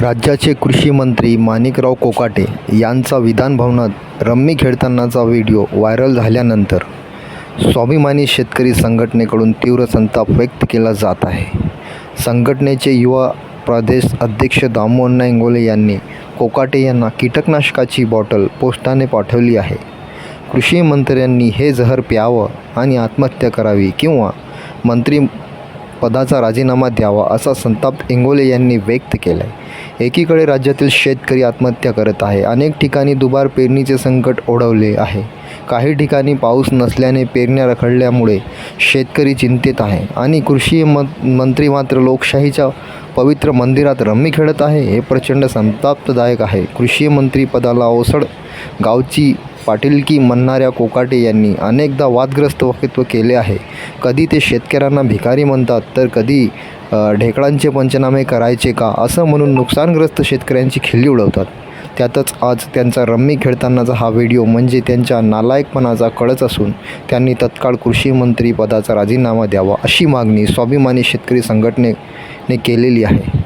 राज्याचे कृषी मंत्री माणिकराव कोकाटे यांचा विधानभवनात रम्मी खेळतानाचा व्हिडिओ व्हायरल झाल्यानंतर स्वाभिमानी शेतकरी संघटनेकडून तीव्र संताप व्यक्त केला जात आहे. संघटनेचे युवा प्रदेश अध्यक्ष दामोअण्णा इंगोले यांनी कोकाटे यांना कीटकनाशकाची बॉटल पोस्टाने पाठवली आहे. कृषी मंत्र्यांनी हे जहर प्यावं आणि आत्महत्या करावी किंवा मंत्री पदाचा राजीनामा द्यावा असा संताप इंगोले यांनी व्यक्त केला आहे एकीकडे राज्यातील शेतकरी आत्महत्या करत आहे. अनेक ठिकाणी दुबार पेरणीचे संकट ओढवले आहे. काही ठिकाणी पाऊस नसल्याने पेरण्या रखडल्यामुळे शेतकरी चिंतेत आहे. आणि कृषी म मंत्री मात्र लोकशाहीच्या पवित्र मंदिरात रम्मी खेळत आहे. हे प्रचंड संतापदायक आहे. कृषी मंत्री पदाला ओसड गावची पाटीलकी म्हणणाऱ्या कोकाटे यांनी अनेकदा वादग्रस्त वक्तव्य केले आहे. कधी ते शेतकऱ्यांना भिकारी म्हणतात तर कधी ढेकळांचे पंचनामे करायचे का असं म्हणून नुकसानग्रस्त शेतकऱ्यांची खिल्ली उडवतात. त्यातच आज त्यांचा रम्मी खेळतानाचा हा व्हिडिओ म्हणजे त्यांच्या नालायकपणाचा कळच असून त्यांनी तत्काळ कृषी मंत्री पदाचा राजीनामा द्यावा अशी मागणी स्वाभिमानी शेतकरी संघटनेने केलेली आहे.